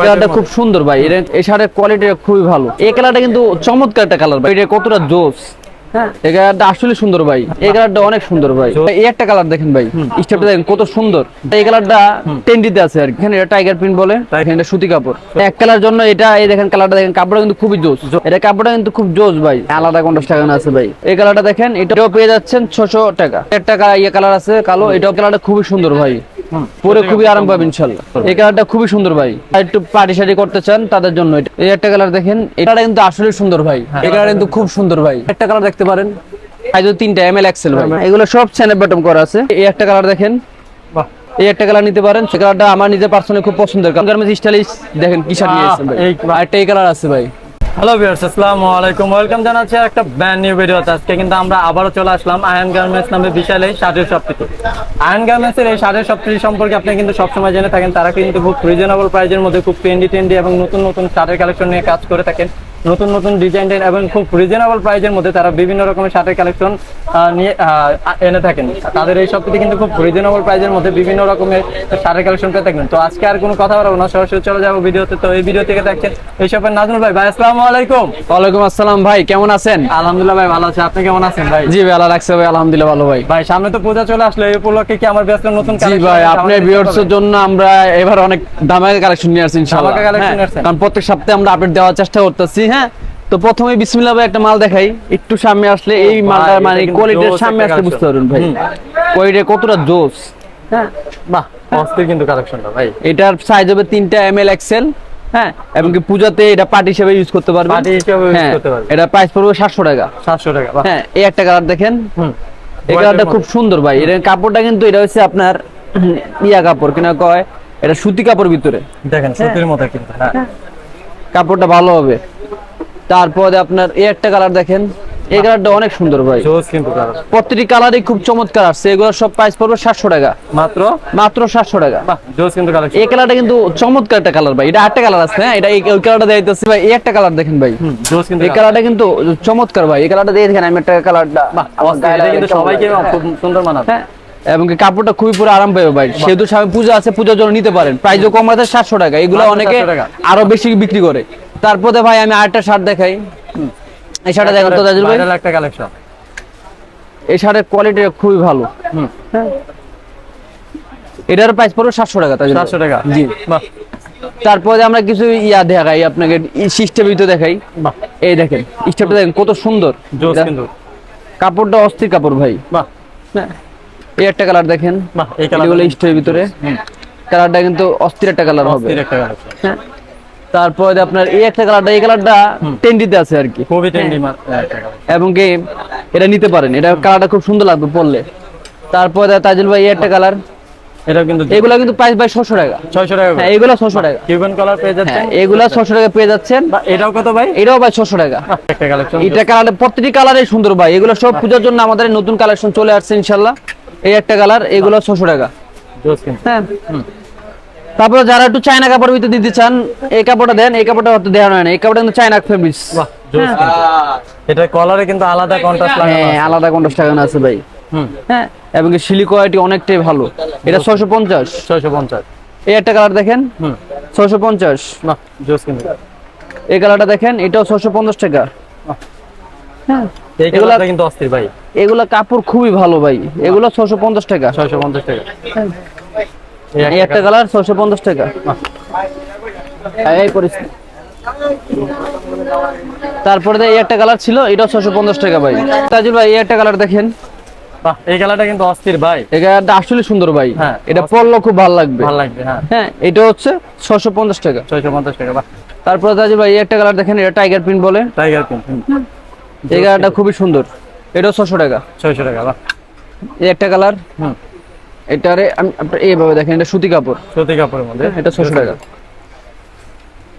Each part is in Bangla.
কালারটা খুব সুন্দর ভাই। এর এই শার্টের কোয়ালিটিটা খুবই ভালো। এই কালারটা কিন্তু চমৎকার একটা কালার ভাই। এটা কতটা জোস। হ্যাঁ। এই কালারটা আসলে সুন্দর ভাই। এই কালারটা অনেক সুন্দর ভাই। এই একটা কালার দেখেন ভাই। স্টেপটা দেখেন কত সুন্দর। এই কালারটা টেন্ডিতে আছে আর কি। এখানে এটা টাইগার প্রিন্ট বলে। এখানে সুতি কাপড়। এক কালার জন্য এটা এই দেখেন কালারটা দেখেন কাপড়টা কিন্তু খুবই জোস। এটা কাপড়টা কিন্তু খুব জোস ভাই। আলাদা কন্টাস টাকা আছে ভাই। এই কালারটা দেখেন এটাও পেয়ে যাচ্ছেন ছশো টাকা। একটা ইয়ে কালার আছে কালো। এটাও কালারটা খুবই সুন্দর ভাই। পরে খুবই আরাম পাবেন ইনশাল্লাহ। এই কালারটা খুবই সুন্দর ভাই। একটু পার্টি শাড়ি করতে চান তাদের জন্য। এই একটা কালার দেখেন এটা কিন্তু আসলে সুন্দর ভাই। এই কালার কিন্তু খুব সুন্দর ভাই। একটা কালার দেখতে পারেন। সাইজ তিনটা এম এল এক্সেল ভাই। এগুলো সব চ্যানেল বটম করা আছে। এই একটা কালার দেখেন। বাহ। এই একটা কালার নিতে পারেন। সে কালারটা আমার নিজের পার্সোনালি খুব পছন্দের। গার্মেন্টস স্টাইলিশ দেখেন কি শার্ট নিয়ে এসেছেন ভাই। আর একটা এই কালার আছে ভাই। হ্যালো ভিউয়ার্স আসসালামু আলাইকুম। ওয়েলকাম জানাচ্ছি একটা ব্র্যান্ড নিউ ভিডিও আজকে কিন্তু আমরা আবারও চলে আসলাম আয়ন গার্মেন্টস নামে বিশাল এই শার্টের শপটিতে আয়ন গার্মেন্টসের এই শার্টের শপটি সম্পর্কে আপনি কিন্তু সবসময় জেনে থাকেন। তারা কিন্তু খুব রিজনেবল প্রাইজের মধ্যে খুব ট্রেন্ডি ট্রেন্ডি এবং নতুন নতুন শার্টের কালেকশন নিয়ে কাজ করে থাকেন। নতুন নতুন ডিজাইনের এবং খুব রিজনেবল প্রাইজের মধ্যে তারা বিভিন্ন রকমের শার্টের কালেকশন নিয়ে এনে থাকেন। তাদের এই শপটিতে কিন্তু খুব রিজনেবল প্রাইজের মধ্যে বিভিন্ন রকমের শার্টের কালেকশন পেয়ে থাকবেন তো আজকে আর কোনো কথা বলব না সরাসরি চলে যাব ভিডিওতে। তো এই ভিডিও থেকে দেখছেন এই শপের নাজমুল ভাই। ভাই আসসালামু আলাইকুম। ওয়ালাইকুম আসসালাম ভাই কেমন আছেন? আলহামদুলিল্লাহ ভাই ভালো আছে। আপনি কেমন আছেন ভাই? জি ভাই আল্লাহ রাখছে ভাই আলহামদুলিল্লাহ ভালো ভাই। ভাই সামনে তো পূজা চলে আসলো। এই উপলক্ষে কি আমার ব্যস্ত নতুন জি ভাই? আপনার ভিউয়ার্স এর জন্য আমরা এবার অনেক দামের কালেকশন নিয়ে আসছি ইনশাআল্লাহ। collection হ্যাঁ, নিয়ে আসছেন। কারণ প্রত্যেক সপ্তাহে আমরা আপডেট দেওয়ার চেষ্টা করতেছি। হ্যাঁ? তো প্রথমে বিসমিল্লাহ ভাই একটা মাল দেখাই। একটু সামনে আসলে এই ভাই, মালটা মানে কোয়ালিটির সামনে আসলে বুঝতে পারবেন ভাই। কোয়ালিটি কতটা জোস? হ্যাঁ? বাহ। অস্থির কিন্তু কালেকশনটা ভাই। এটার সাইজ হবে তিনটা এম এল এক্সেল হ্যাঁ? এবং পূজাতে এটা পার্টি হিসেবে ইউজ করতে পারবেন। Party হিসেবে use হ্যাঁ, করতে পারবেন। এটা প্রাইস পড়বে সাতশো টাকা। সাতশো টাকা বাহ। হ্যাঁ এই একটা কালার দেখেন। হুম। এই কালারটা খুব সুন্দর ভাই। এর কাপড়টা কিন্তু এটা হচ্ছে আপনার ইয়া কাপড় কিনা কয়? এটা সুতি কাপড় ভিতরে। দেখেন সুতির মতো কিন্তু হ্যাঁ। কাপড়টা ভালো হবে। তারপরে আপনার এই একটা কালার দেখেন এই কালারটা অনেক সুন্দর ভাই। প্রতিটি কালারই খুব চমৎকার আসছে এগুলো সব প্রাইস পড়বে সাতশো টাকা। মাত্র? মাত্র সাতশো টাকা। এই কালারটা কিন্তু চমৎকার একটা কালার ভাই এটা একটা কালার আছে হ্যাঁ? এটা এই কালারটা দেখাইতেছি ভাই এই একটা কালার দেখেন ভাই। কিন্তু এই কালারটা কিন্তু চমৎকার ভাই এই কালারটা দিয়ে দেখেন আমি একটা কালারটা সবাইকে খুব সুন্দর মানাবে। হ্যাঁ এবং কাপড়টা খুবই পুরো আরাম পাবে ভাই। সেহেতু সামনে পূজা আছে পূজার জন্য নিতে পারেন। প্রাইসও কম আছে সাতশো টাকা। এগুলো অনেকে আরও বেশি বিক্রি করে। তারপরে ভাই আমি আরেকটা শার্ট দেখাই। এই শার্টটা দেখেন তো তাজুল ভাই। একটা কালেকশন এই শার্টের কোয়ালিটি খুবই ভালো। হুম। এটার প্রাইস পড়বে সাতশো টাকা ভাই। সাতশো টাকা। জি। তারপরে আমরা কিছু ইয়া দেখাই আপনাকে সিস্টেম ভিতরে দেখাই। বাহ। এই দেখেন স্টেপটা দেখেন কত সুন্দর। কাপড়টা অস্থির কাপড় ভাই। বাহ। হ্যাঁ। এই একটা কালার দেখেন। বাহ এই কালার ভিতরে। কালারটা কিন্তু অস্থির একটা কালার হবে। অস্থির একটা হ্যাঁ। তারপরে আপনার এই একটা কালারটা এই কালারটা টেন্ডিতে আছে আর কি। খুবই ট্রেন্ডি একটা এবং কি এটা নিতে পারেন। এটা কালারটা খুব সুন্দর লাগবে পরলে। তারপরে তাজুল ভাই এই একটা কালার এটা কিন্তু এগুলো কিন্তু প্রাইস ভাই ছশো টাকা। ছয়শো টাকা হ্যাঁ এগুলো ছশো টাকা। কিউবেন কালার পেয়ে যাচ্ছে হ্যাঁ এগুলো ছশো টাকা পেয়ে যাচ্ছেন। বা এটাও কত ভাই? এটাও ভাই ছশো টাকা। একটা কালেকশন এটা কালার প্রতিটি কালারই সুন্দর ভাই। এগুলো সব পূজার জন্য আমাদের নতুন কালেকশন চলে আসছে ইনশাল্লাহ। এই একটা কালার এগুলো ছশো টাকা। জোস কিন্তু। হ্যাঁ। তারপরে যারা একটু চায়না কাপড় ভিতরে দিতে চান এই কাপড়টা দেন এই কাপড়টা হয়তো দেওয়া হয় না। এই কাপড়টা কিন্তু চায়না ফেব্রিক্স বাহ কিন্তু এটা কলারে কিন্তু আলাদা কন্ট্রাস্ট লাগানো হ্যাঁ আছে। আলাদা কন্টাস টাকানো আছে ভাই। হুম। হ্যাঁ এবং সিলি কোয়ালিটি অনেকটাই ভালো। এটা ছয়শো পঞ্চাশ। 650 এই একটা কালার দেখেন। হুম। ছয়শো পঞ্চাশ। বাহ জোস কিন্তু। এই কালারটা দেখেন এটাও ছয়শো পঞ্চাশ টাকা। হ্যাঁ। এই কালারটা কিন্তু অস্থির ভাই। এগুলা কাপড় খুবই ভালো ভাই। এগুলো ছয়শো পঞ্চাশ টাকা। 650 টাকা। এই একটা কালার ছয়শো পঞ্চাশ টাকা। এই পরিস্থিতি তারপরে এই একটা কালার ছিল এটাও ছশো পঞ্চাশ টাকা ভাই। তাজুল ভাই এই একটা কালার দেখেন। এই কালারটা কিন্তু অস্থির ভাই। এই কালারটা আসলে সুন্দর ভাই। হ্যাঁ, এটা পরলে খুব ভালো লাগবে। ভালো লাগবে হ্যাঁ। হ্যাঁ এটা হচ্ছে ছয়শো পঞ্চাশ টাকা। 650 টাকা বাহ। তারপরে তাজুল ভাই এই একটা কালার দেখেন এটা টাইগার প্রিন্ট বলে। টাইগার পিন এই কালারটা খুবই সুন্দর। এটাও ছশো টাকা। 600 টাকা বাহ। এই একটা কালার। হুম। এটারে এইভাবে দেখেন এটা সুতি কাপড়। সুতি কাপড়ের মধ্যে। এটা ছশো টাকা।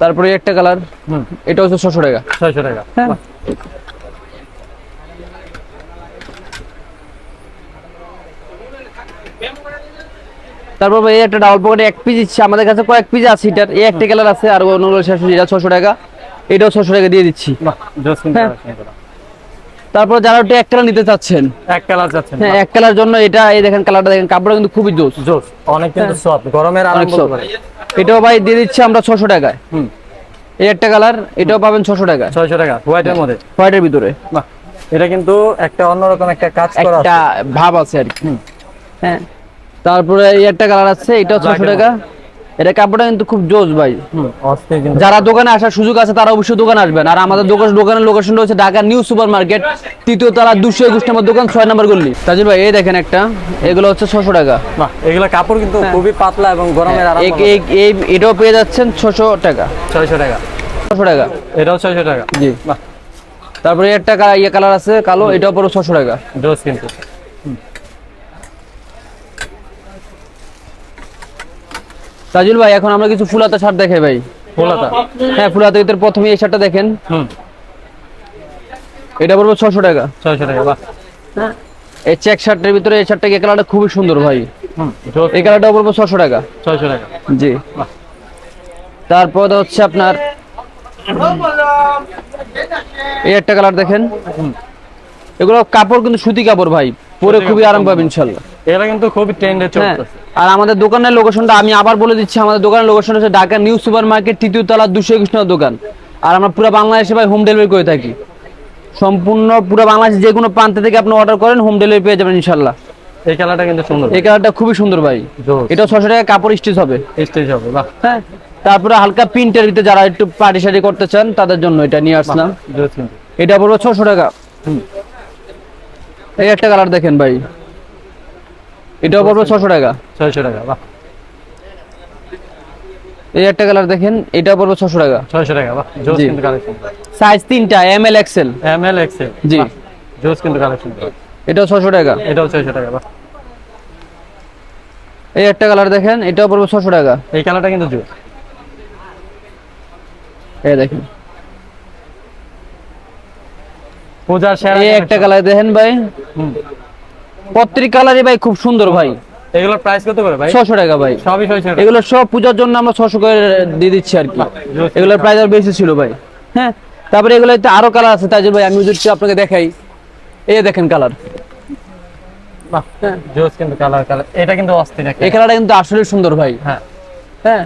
তারপরে একটা কালার এটা হচ্ছে ছশো টাকা। 600 টাকা। হ্যাঁ। তারপর এই একটা ডাবল পকেটে এক পিস ইচ্ছে আমাদের কাছে কয়েক পিস আছে এটার। এই একটা কালার আছে আর অন্যগুলো শেষ হয়ে এটা ছশো টাকা। এটাও ছশো টাকা দিয়ে দিচ্ছি। হ্যাঁ। তারপর যারা একটু এক কালার নিতে চাচ্ছেন। এক কালার যাচ্ছে হ্যাঁ এক কালার জন্য এটা এই দেখেন কালারটা দেখেন কাপড়টা কিন্তু খুবই জোস। জোস অনেক কিন্তু হ্যাঁ। সফট গরমের আরাম। পারে এটাও ভাই দিয়ে দিচ্ছি আমরা ছশো টাকায়। হুম। এই একটা কালার এটাও পাবেন ছশো টাকা ছয়শো টাকা হোয়াইটের মধ্যে। হোয়াইটের ভিতরে। বাহ এটা কিন্তু একটা অন্যরকম একটা কাজ করা একটা ভাব আছে আর কি। হ্যাঁ তারপরে এই একটা কালার আছে এটাও ছশো Black-এর টাকা। এটা কাপড়টা কিন্তু খুব জোস ভাই। যারা দোকানে আসার সুযোগ আছে তারা অবশ্যই দোকানে আসবেন। আর আমাদের দোকান দোকানের লোকেশনটা হচ্ছে ঢাকা নিউ সুপার মার্কেট তৃতীয় তারা দুশো একুশ নম্বর দোকান ছয় নম্বর গল্লি তাজির ভাই এই দেখেন একটা এগুলো হচ্ছে ছশো টাকা। এগুলো কাপড় কিন্তু খুবই পাতলা এবং গরমের এই এটাও পেয়ে যাচ্ছেন ছশো টাকা। ছয়শো টাকা। ছশো টাকা। এটাও ছয়শো টাকা। জি। তারপরে একটা ইয়ে কালার আছে কালো এটাও পড়ো ছশো টাকা। ডোজ কিন্তু। তাজুল ভাই এখন আমরা কিছু ফুলাতা শার্ট দেখাই ভাই। ফুলাতা? হ্যাঁ ফুলাতা ভিতরে প্রথমে এই শার্টটা দেখেন। হুম। এটা পড়ব ছশো টাকা। ছয়শো টাকা বাহ। এই চেক শার্টের ভিতরে এই শার্টটা কালারটা খুবই সুন্দর ভাই। হুম এই কালারটা পড়ব ছশো টাকা। ছয়শো টাকা। জি। তারপর হচ্ছে আপনার এই একটা কালার দেখেন। এগুলো কাপড় কিন্তু সুতি কাপড় ভাই। পরে খুবই আরাম পাবে ইনশাল্লাহ। এগুলো কিন্তু খুবই ট্রেন্ডে হ্যাঁ চলতেছে। আর আমাদের দোকানের লোকেশনটা আমি আবার বলে দিচ্ছি আমাদের দোকানের লোকেশন হচ্ছে ঢাকা নিউ সুপার মার্কেট তৃতীয় তলা দুশো একুশ নম্বর দোকান। আর আমরা পুরো বাংলাদেশে ভাই হোম ডেলিভারি করে থাকি। সম্পূর্ণ পুরো বাংলাদেশ যে কোনো প্রান্ত থেকে আপনি অর্ডার করেন হোম ডেলিভারি পেয়ে যাবেন ইনশাল্লাহ। এই কালারটা কিন্তু সুন্দর। এই কালারটা খুবই সুন্দর ভাই। এটা ছশো টাকা কাপড় স্টিচ হবে। স্টেজ হবে বাহ। হ্যাঁ তারপরে হালকা প্রিন্টের ভিতরে যারা একটু পার্টি শাড়ি করতে চান তাদের জন্য এটা নিয়ে আসলাম। এটা পড়ব ছশো টাকা। হুম। এই একটা কালার দেখেন ভাই। এটাও পড়বে ছশো টাকা। ছয়শো টাকা বাহ। এই একটা কালার দেখেন এটাও পড়ব ছশো টাকা। ছয়শো টাকা বাহ। জোস। কিন্তু কালেকশন সাইজ তিনটা M L XL M L XL জি। জোস কিন্তু কালেকশন এটাও ছশো টাকা। এটাও ছয়শো টাকা বাহ। এই একটা কালার দেখেন এটাও পড়বে ছশো টাকা। এই কালারটা কিন্তু জোস। এই দেখেন। পূজার সেরা এই একটা কালার দেখেন ভাই। প্রত্যেক কালারই ভাই খুব সুন্দর ভাই। এগুলোর প্রাইস কত করে ভাই? ছশো টাকা ভাই। সবই ছয়শো টাকা। এগুলো সব পূজার জন্য আমরা ছশো করে দিয়ে দিচ্ছি আর কি। এগুলোর প্রাইস আর বেশি ছিল ভাই। হ্যাঁ তারপরে এগুলোতে আরও কালার আছে তাজুল ভাই আমি যদি আপনাকে দেখাই। এই দেখেন কালার। জোস কিন্তু কালার কালার। এটা কিন্তু অস্থির এই কালারটা কিন্তু আসলে সুন্দর ভাই। হ্যাঁ। হ্যাঁ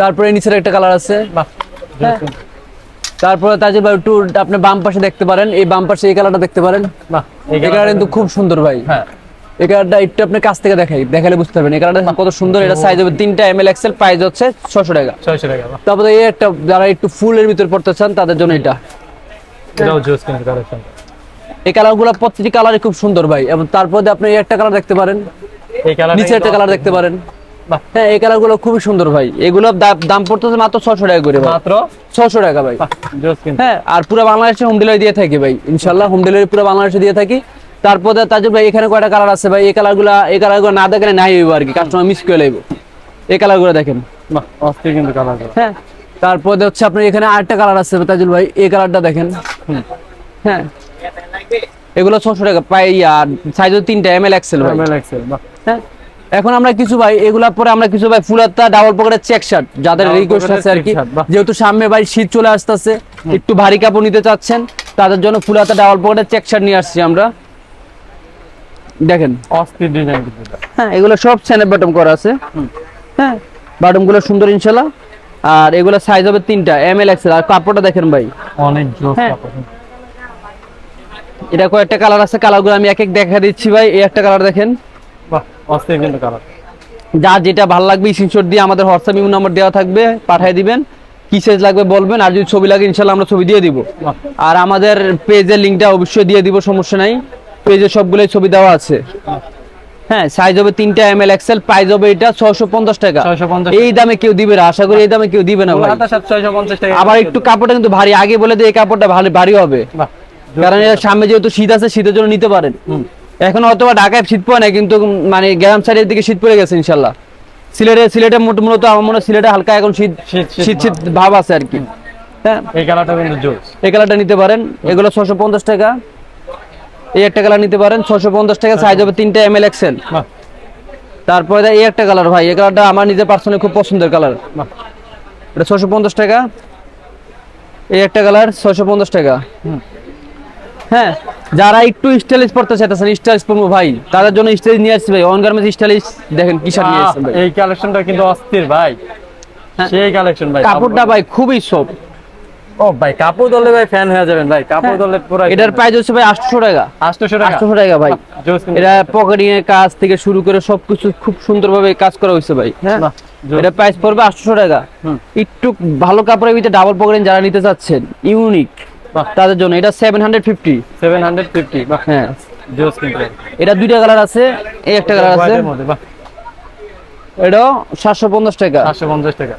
তারপরে নিচের একটা কালার আছে। বাহ তারপরে তাজুল ভাই একটু আপনি বাম পাশে দেখতে পারেন। এই বাম পাশে এই কালারটা দেখতে পারেন। এই কালার কিন্তু খুব সুন্দর ভাই। হ্যাঁ। এই কালারটা একটু আপনি কাছ থেকে দেখাই দেখালে বুঝতে পারবেন। এই কালারটা কত সুন্দর এটা সাইজ হবে তিনটা এম এল এক্সেল প্রাইস হচ্ছে ছশো টাকা। ছয়শো টাকা তারপরে এই একটা যারা একটু ফুলের ভিতর পড়তে চান তাদের জন্য এটা। এই কালারগুলো প্রত্যেকটি কালারই খুব সুন্দর ভাই এবং তারপরে আপনি এই একটা কালার দেখতে পারেন। এই কালার নিচে একটা কালার দেখতে পারেন। হ্যাঁ এই কালারগুলো খুবই সুন্দর ভাই। এগুলো দাম পড়তেছে মাত্র ছশো টাকা করে মাত্র? ছশো টাকা ভাই। হ্যাঁ আর পুরো বাংলাদেশে হোম ডেলিভারি দিয়ে থাকি ভাই। ইনশাল্লাহ হোম ডেলিভারি পুরো বাংলাদেশে দিয়ে থাকি। তারপরে তাজুল ভাই এখানে কয়টা কালার আছে ভাই? এই কালারগুলো এই কালারগুলো না দেখলে নাই হইব আর কি। কাস্টমার মিস করে লাগবে এই কালারগুলো দেখেন। বাহ অস্থির কিন্তু কালার হ্যাঁ তারপরে হচ্ছে আপনার এখানে আরেকটা কালার আছে তাজুল ভাই। এই কালারটা দেখেন। হ্যাঁ। এগুলো ছশো টাকা। পাই আর সাইজ তিনটা এম এল এক্সেল হ্যাঁ। এখন আমরা কিছু ভাই এগুলা পরে আমরা কিছু ভাই ফুলাত্তা ডাবল পকেটের চেক শার্ট যাদের রিকোয়েস্ট আছে আর কি। যেহেতু সামনে ভাই শীত চলে আসতেছে একটু ভারী কাপড় নিতে চাচ্ছেন তাদের জন্য ফুলাত্তা ডাবল পকেটের চেক শার্ট নিয়ে আসছি আমরা। দেখেন। অস্থির ডিজাইন হ্যাঁ এগুলো সব স্যানের বটম করা আছে। হ্যাঁ বটমগুলো সুন্দর ইনশাল্লাহ আর এগুলো সাইজ হবে তিনটা এম এল এক্সেল আর কাপড়টা দেখেন ভাই। অনেক জোস হ্যাঁ। কাপড়। এটা কয়েকটা কালার আছে কালারগুলো আমি এক এক দেখা দিচ্ছি ভাই। এই একটা কালার দেখেন। অস্থির কিন্তু কালার যার যেটা ভালো লাগবে স্ক্রিনশট দিয়ে আমাদের হোয়াটসঅ্যাপ ইমো নাম্বার দেওয়া থাকবে পাঠিয়ে দিবেন। কি সাইজ লাগবে বলবেন আর যদি ছবি লাগে ইনশাল্লাহ আমরা ছবি দিয়ে দিব। আর আমাদের পেজের লিঙ্কটা অবশ্যই দিয়ে দিব সমস্যা নাই। পেজে সবগুলোই ছবি দেওয়া আছে। হ্যাঁ সাইজ হবে তিনটা এম এল এক্সেল প্রাইস হবে এটা ছশো পঞ্চাশ টাকা। ছয়শো এই দামে কেউ দিবে না আশা করি এই দামে কেউ দিবে না ভাই। ছয়শো আবার একটু কাপড়টা কিন্তু ভারী আগে বলে দিয়ে এই কাপড়টা ভালো ভারী হবে। কারণ এর সামনে যেহেতু শীত আছে শীতের জন্য নিতে পারেন। এখন হয়তো বা ঢাকায় শীত পড়ে না কিন্তু মানে গ্রাম সাইডের দিকে শীত পড়ে গেছে ইনশাল্লাহ। সিলেটে সিলেটে মোট- মূলত আমার মনে হয় সিলেটে হালকা এখন শীত শীত শীত ভাব। আছে আর কি হ্যাঁ? এই কালারটা কিন্তু জোস। এই কালারটা নিতে পারেন এগুলো ছশো পঞ্চাশ টাকা। এই একটা কালার নিতে পারেন ছশো পঞ্চাশ টাকা সাইজ হবে তিনটা এম এল এক্সেল তারপরে এই একটা কালার ভাই এই কালারটা আমার নিজের পার্সোনালি খুব পছন্দের কালার। এটা ছশো পঞ্চাশ টাকা। এই একটা কালার ছশো পঞ্চাশ টাকা। হ্যাঁ? যারা একটু স্টাইলিশ পড়তে চাইতেছেন স্টাইলিশ পড়ব ভাই তাদের জন্য স্টাইলিশ নিয়ে আসছি ভাই। অন গার্মেন্টস স্টাইলিশ দেখেন কি শার্ট নিয়ে আসছেন ভাই। এই কালেকশনটা কিন্তু অস্থির ভাই। হ্যাঁ। সেই কালেকশন ভাই কাপড়টা ভাই খুবই সফট ও ভাই কাপড় ধরলে ভাই ফ্যান হয়ে যাবেন ভাই কাপড় ধরলে পুরো এটার প্রাইস হচ্ছে ভাই আটশো টাকা। 800 টাকা? আটশো টাকা ভাই। এটা পকেটিং এর কাজ থেকে শুরু করে সবকিছু খুব সুন্দরভাবে কাজ করা হয়েছে ভাই। হ্যাঁ। এটা প্রাইস পড়বে আটশো টাকা। একটু ভালো কাপড়ের ভিতরে ডাবল পকেটিং যারা নিতে চাচ্ছেন ইউনিক। তাদের জন্য। এটা সেভেন হান্ড্রেড ফিফটি 750 বাহ। হ্যাঁ। জোস কিন্তু। এটা দুইটা কালার আছে এই একটা কালার আছে। এটাও সাতশো পঞ্চাশ টাকা। 850 টাকা।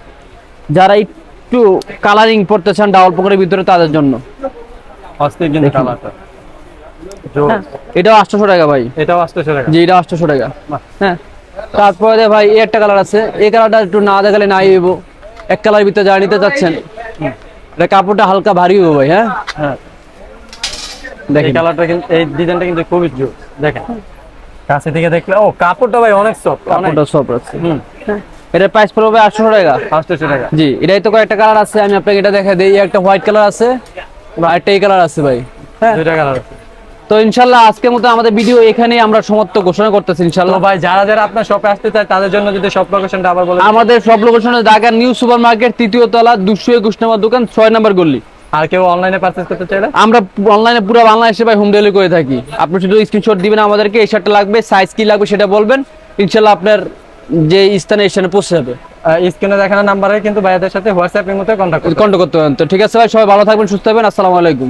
যারা একটু কালারিং পড়তে চান ডাবল পকেটের ভিতরে তাদের জন্য। অস্থির কিন্তু কালারটা জোস এটাও আটশোশো টাকা ভাই। এটাও 800 টাকা। জি এটা আটশোশো টাকা। হ্যাঁ। তারপরে ভাই এই একটা কালার আছে। এই কালারটা একটু না দেখালে নাই হইব। এক কালার ভিতরে যারা নিতে চাচ্ছেন এটা কাপড়টা হালকা ভারী হবে ভাই হ্যাঁ? হ্যাঁ। দেখেন। কালারটা কিন্তু এই ডিজাইনটা কিন্তু খুবই জোর দেখেন। কাছে থেকে দেখলে ও কাপড়টা ভাই অনেক সফট কাপড়টা সফট আছে। হুম। এটা প্রাইস পড়বে আটশো টাকা। 800 টাকা। জি এটাই তো কয়েকটা কালার আছে আমি আপনাকে এটা দেখা দেই। একটা হোয়াইট কালার আছে আর একটা এই কালার আছে ভাই। হ্যাঁ? দুইটা কালার আছে। তো ইনশাল্লাহ আজকের মতো আমাদের ভিডিও এখানেই আমরা সমাপ্ত ঘোষণা করতেছি ইনশাল্লাহ। ভাই যারা যারা আপনার শপে আসতে চায় তাদের জন্য যদি সব লোকেশনটা আবার বলে আমাদের সব লোকেশনে ঢাকার নিউ সুপার মার্কেট তৃতীয় তলা দুশো একুশ নম্বর দোকান ছয় নম্বর গল্লি আর কেউ অনলাইনে পারচেজ করতে চাইলে? আমরা অনলাইনে পুরো বাংলাদেশে ভাই হোম ডেলিভারি করে থাকি। আপনি শুধু স্ক্রিনশট দিবেন আমাদেরকে এই শার্টটা লাগবে সাইজ কি লাগবে সেটা বলবেন। ইনশাল্লাহ আপনার যে স্থানে স্থানে পৌঁছে যাবে। স্ক্রিনে দেখানো নাম্বারে কিন্তু ভাইয়াদের সাথে হোয়াটসঅ্যাপের মধ্যে কন্ট্যাক্ট কন্ট্যাক্ট করতে পারেন। তো ঠিক আছে ভাই সবাই ভালো থাকবেন সুস্থ থাকবেন আসসালামু আলাইকুম।